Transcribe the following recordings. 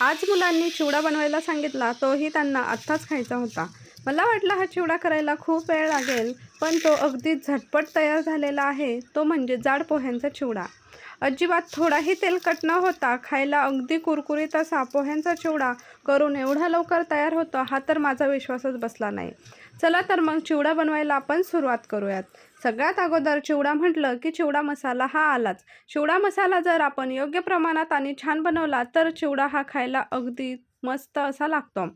आज मुलांनी चिवडा बनवायला सांगितला तोही त्यांना आत्ताच खायचा होता. मला वाटलं हा चिवडा करायला खूप वेळ लागेल पण तो अगदी झटपट तयार झालेला आहे. तो म्हणजे जाड पोह्यांचा चिवडा. अजिबात थोडाही तेलकट न होता खायला अगदी कुरकुरीत असा पोह्यांचा चिवडा करून एवढा लवकर तयार होतो हा तर माझा विश्वासच बसला नाही. चला तर मग चिवडा बनवायला आपण सुरुवात करूयात. सगळ्यात अगोदर चिवडा म्हटलं की चिवडा मसाला हा आलाच. चिवडा मसाला जर आपण योग्य प्रमाणात आणि छान बनवला तर चिवडा हा खायला अगदी मस्त असा लागतो.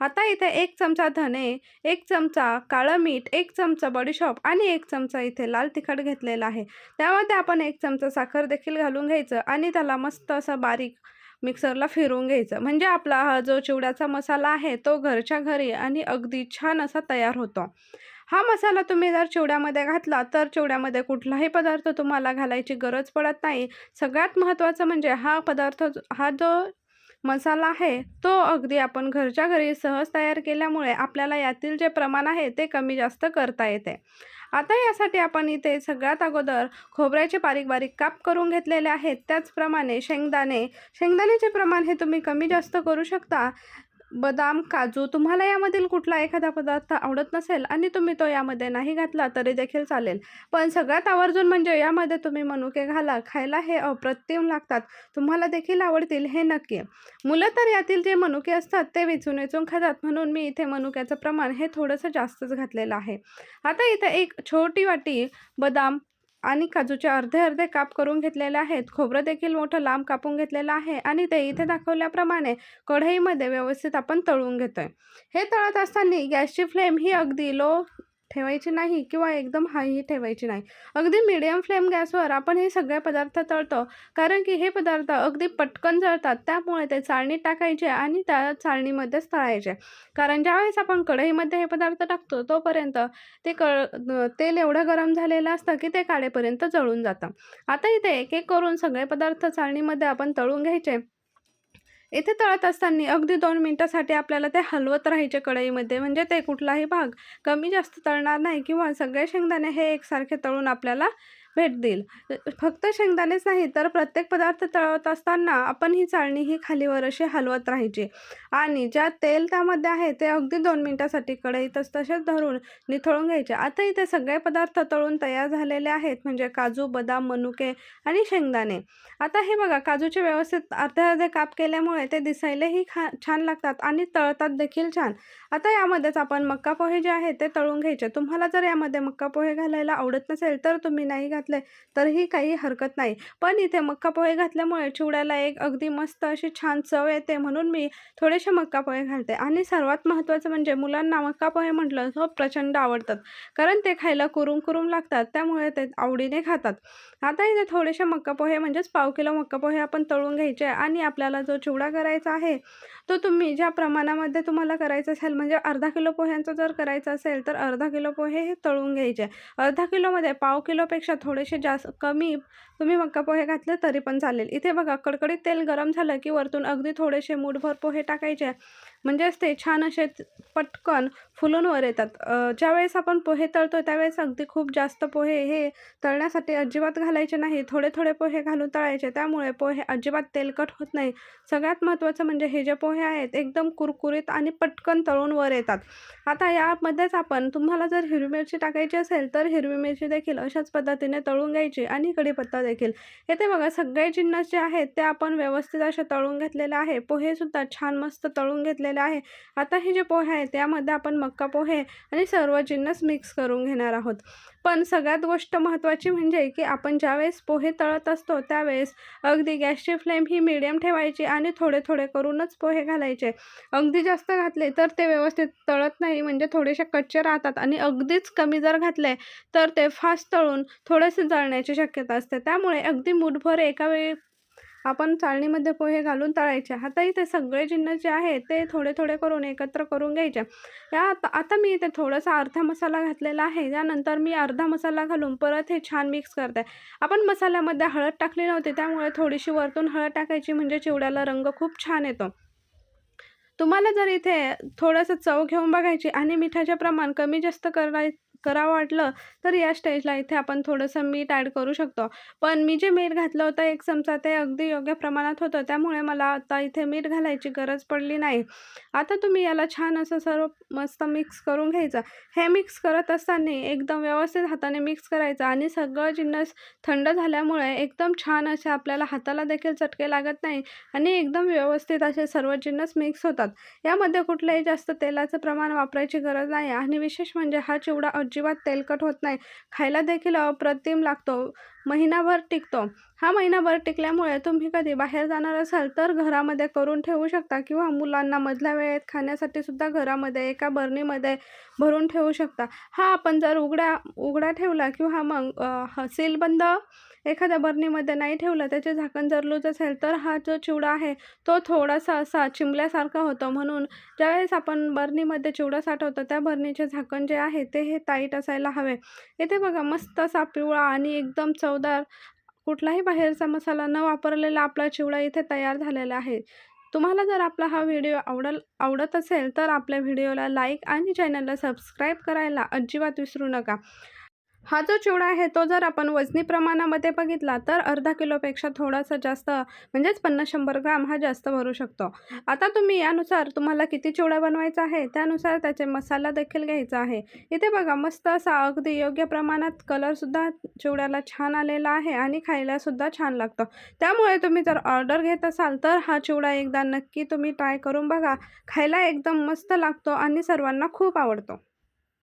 आता इथे एक चमचा धने एक चमचा काळं मीठ एक चमचा बडीशॉप आणि एक चमचा इथे लाल तिखट घेतलेला आहे. त्यामध्ये आपण एक चमचा साखर देखील घालून घ्यायचं आणि त्याला मस्त असं बारीक मिक्सरला फिरवून घ्यायचं. म्हणजे आपला हा जो चिवड्याचा मसाला आहे तो घरच्या घरी आणि अगदी छान असा तयार होतो. हा मसाला तुम्ही जर चिवड्यामध्ये घातला तर चिवड्यामध्ये कुठलाही पदार्थ तुम्हाला घालायची गरज पडत नाही. सगळ्यात महत्त्वाचं म्हणजे हा पदार्थ हा जो मसाला आहे तो अगदी आपण घरच्या घरी सहज तयार केल्यामुळे आपल्याला यातील जे प्रमाण आहे ते कमी जास्त करता येते. आता यासाठी आपण इथे सगळ्यात अगोदर खोबऱ्याचे बारीक बारीक काप करून घेतलेले आहेत. त्याचप्रमाणे शेंगदाणे. शेंगदाण्याचे प्रमाण हे तुम्ही कमी जास्त करू शकता. बदाम काजू तुम्हाला यामधील कुठला एखादा पदार्थ आवडत नसेल आणि तुम्ही तो यामध्ये नाही घातला तरी देखील चालेल. पण सगळ्यात आवर्जून म्हणजे यामध्ये तुम्ही मनुके घाला खायला हे अप्रतिम लागतात. तुम्हाला देखील आवडतील हे नक्की. मुलं तर यातील जे मनुके असतात ते वेचून वेचून खातात म्हणून मी इथे मनुक्याचं प्रमाण हे थोडंसं जास्तच घातलेलं आहे. आता इथे एक छोटी वाटी बदाम आणि काजूचे अर्धे अर्धे काप करून घेतलेले आहेत. खोबरं देखील मोठं लांब कापून घेतलेलं आहे आणि ते इथे दाखवल्याप्रमाणे कढईमध्ये व्यवस्थित आपण तळून घेतोय. हे तळत असताना गॅसची फ्लेम ही अगदी लो ठेवायची नाही किंवा एकदम हायही ठेवायची नाही. अगदी मिडियम फ्लेम गॅसवर आपण हे सगळे पदार्थ तळतो. कारण की हे पदार्थ अगदी पटकन जळतात. त्यामुळे ते चाळणीत टाकायचे आणि त्या चाळणीमध्येच तळायचे. कारण ज्यावेळेस आपण कढईमध्ये हे पदार्थ टाकतो तोपर्यंत ते कळ तेल एवढं गरम झालेलं असतं की ते काळेपर्यंत जळून जातं. आता इथे एक एक करून सगळे पदार्थ चाळणीमध्ये आपण तळून घ्यायचे. इथे तळत असताना अगदी दोन मिनटासाठी आपल्याला ते हलवत राहायचे कढईमध्ये. म्हणजे ते कुठलाही भाग कमी जास्त तळणार नाही किंवा सगळे शेंगदाणे हे एकसारखे तळून आपल्याला भेट देईल. फक्त शेंगदाणेच नाही तर प्रत्येक पदार्थ तळवत असताना आपण ही चाळणी ही खालीवर अशी हलवत राहायची. आणि ज्या तेल त्यामध्ये आहे ते अगदी दोन मिनटासाठी कढईतच तसेच धरून निथळून घ्यायचे. आता इथे सगळे पदार्थ तळून तयार झालेले आहेत म्हणजे काजू बदाम मनुके आणि शेंगदाणे. आता हे बघा काजूचे व्यवस्थित अर्धे अर्धे काप केल्यामुळे ते दिसायलाही खा छान लागतात आणि तळतात देखील छान. आता यामध्येच आपण मक्का पोहे जे आहे ते तळून घ्यायचे. तुम्हाला जर यामध्ये मक्का पोहे घालायला आवडत नसेल तर तुम्ही नाही घातले तरीही काही हरकत नाही. पण इथे मक्का पोहे घातल्यामुळे चिवड्याला एक अगदी मस्त अशी छान चव येते म्हणून मी थोडेसे मक्का पोहे घालते. आणि सर्वात महत्त्वाचं म्हणजे मुलांना मक्का पोहे म्हटलं तर प्रचंड आवडतात. कारण ते खायला कुरुम कुरुम लागतात त्यामुळे ते आवडीने खातात. आता इथे थोडेसे मक्का पोहे म्हणजेच पाव किलो मक्का पोहे आपण तळून घ्यायचे आणि आपल्याला जो चिवडा करायचा आहे तो तुम्ही ज्या प्रमाणामध्ये तुम्हाला करायचं असेल म्हणजे अर्धा किलो पोह्यांचा जर करायचा असेल तर अर्धा किलो पोहे हे तळून घ्यायचे. अर्धा किलोमध्ये पाव किलोपेक्षा थोडेसे जास्त कमी तुम्ही मक्का पोहे घातले तरी पण चालेल. इथे बघा कडकडीत तेल गरम झालं की वरतून अगदी थोडेसे मूठभर पोहे टाकायचे. म्हणजेच ते छान असे पटकन फुलून वर येतात. ज्यावेळेस आपण पोहे तळतो त्यावेळेस अगदी खूप जास्त पोहे हे तळण्यासाठी अजिबात घालायचे नाही. थोडे थोडे पोहे घालून तळायचे. त्यामुळे पोहे अजिबात तेलकट होत नाही. सगळ्यात महत्त्वाचं म्हणजे हे जे पोहे आहेत एकदम कुरकुरीत आणि पटकन तळून वर येतात. आता यामध्येच आपण तुम्हाला जर हिरवी मिरची टाकायची असेल तर हिरवी मिरची देखील अशाच पद्धतीने तळून घ्यायची आणि कढीपत्ता देखील. येथे बघा सगळे जिन्नस जे आहेत ते आपण व्यवस्थित असे तळून घेतलेले आहे. पोहेसुद्धा छान मस्त तळून घेतले घेतलेले आहे. आता हे जे पोहे आहे त्यामध्ये आपण मक्का पोहे आणि सर्व जिन्नस मिक्स करून घेणार आहोत. पण सगळ्यात गोष्ट महत्त्वाची म्हणजे की आपण ज्यावेळेस पोहे तळत असतो त्यावेळेस अगदी गॅसची फ्लेम ही मिडियम ठेवायची आणि थोडे थोडे करूनच पोहे घालायचे. अगदी जास्त घातले तर ते व्यवस्थित तळत नाही म्हणजे थोडेसे कच्चे राहतात आणि अगदीच कमी जर घातले तर ते फास्ट तळून थोडेसे जळण्याची शक्यता असते. त्यामुळे अगदी मुठभर एका वेळी आपण चाळणीमध्ये पोहे घालून तळायचे. आता इथे सगळे जिन्नस जे आहे ते थोडे थोडे करून एकत्र करून घ्यायचे. या आता आता मी इथे थोडासा अर्धा मसाला घातलेला आहे. त्यानंतर मी अर्धा मसाला घालून परत हे छान मिक्स करते. आपण मसाल्यामध्ये हळद टाकली नव्हती त्यामुळे थोडीशी वरतून हळद टाकायची म्हणजे चिवड्याला रंग खूप छान येतो. तुम्हाला जर इथे थोडंसं चव घेऊन बघायची आणि मिठाचे प्रमाण कमी जास्त कराय करावं वाटलं तर या स्टेजला इथे आपण थोडंसं मीठ ॲड करू शकतो. पण मी जे मीठ घातलं होतं एक चमचा ते अगदी योग्य प्रमाणात होतं त्यामुळे मला आता इथे मीठ घालायची गरज पडली नाही. आता तुम्ही याला छान असं सर्व मस्त मिक्स करून घ्यायचं. हे मिक्स करत असताना एकदम व्यवस्थित हाताने मिक्स करायचं आणि सगळं जिन्नस थंड झाल्यामुळे एकदम छान असे आपल्याला हाताला देखील चटके लागत नाही आणि एकदम व्यवस्थित असे सर्व जिन्नस मिक्स होतात. यामध्ये कुठलंही जास्त तेलाचं प्रमाण वापरायची गरज नाही आणि विशेष म्हणजे हा चिवडा अजिबात तेलकट होत नाही. खायला देखील अप्रतिम लागतो. महिनाभर टिकतो. हा महिनाभर टिकल्यामुळे तुम्ही कधी बाहेर जाणार असाल तर घरामध्ये करून ठेवू शकता किंवा मुलांना मधल्या वेळेत खाण्यासाठी सुद्धा घरामध्ये एका बरणीमध्ये भरून ठेवू शकता. हा आपण जर उघड्या उघडा ठेवला किंवा मग सीलबंद एखाद्या बरणीमध्ये नाही ठेवलं त्याचे झाकण जर लूज असेल तर हा जो चिवडा आहे तो थोडासा असा चिमल्यासारखा होतो. म्हणून ज्यावेळेस आपण बरणीमध्ये चिवडा साठवतो त्या बरणीचे झाकण जे आहे ते हे टाईट असायला हवे. इथे बघा मस्त असा पिवळा आणि एकदम चवदार कुठलाही बाहेरचा मसाला न वापरलेला आपला चिवडा इथे तयार झालेला आहे. तुम्हाला जर आपला हा व्हिडिओ आवडल आवडत असेल तर आपल्या व्हिडिओला लाईक आणि चॅनलला सबस्क्राईब करायला अजिबात विसरू नका. हा जो चिवडा आहे तो जर आपण वजनी प्रमाणामध्ये बघितला तर अर्धा किलोपेक्षा थोडासा जास्त म्हणजेच पन्नास शंभर ग्राम हा जास्त भरू शकतो. आता तुम्ही यानुसार तुम्हाला किती चिवडा बनवायचा आहे त्यानुसार त्याचे मसाला देखील घ्यायचा आहे. इथे बघा मस्त असा अगदी योग्य प्रमाणात कलरसुद्धा चिवड्याला छान आलेला आहे आणि खायलासुद्धा छान लागतं. त्यामुळे तुम्ही जर ऑर्डर घेत असाल तर हा चिवडा एकदा नक्की तुम्ही ट्राय करून बघा. खायला एकदम मस्त लागतो आणि सर्वांना खूप आवडतो.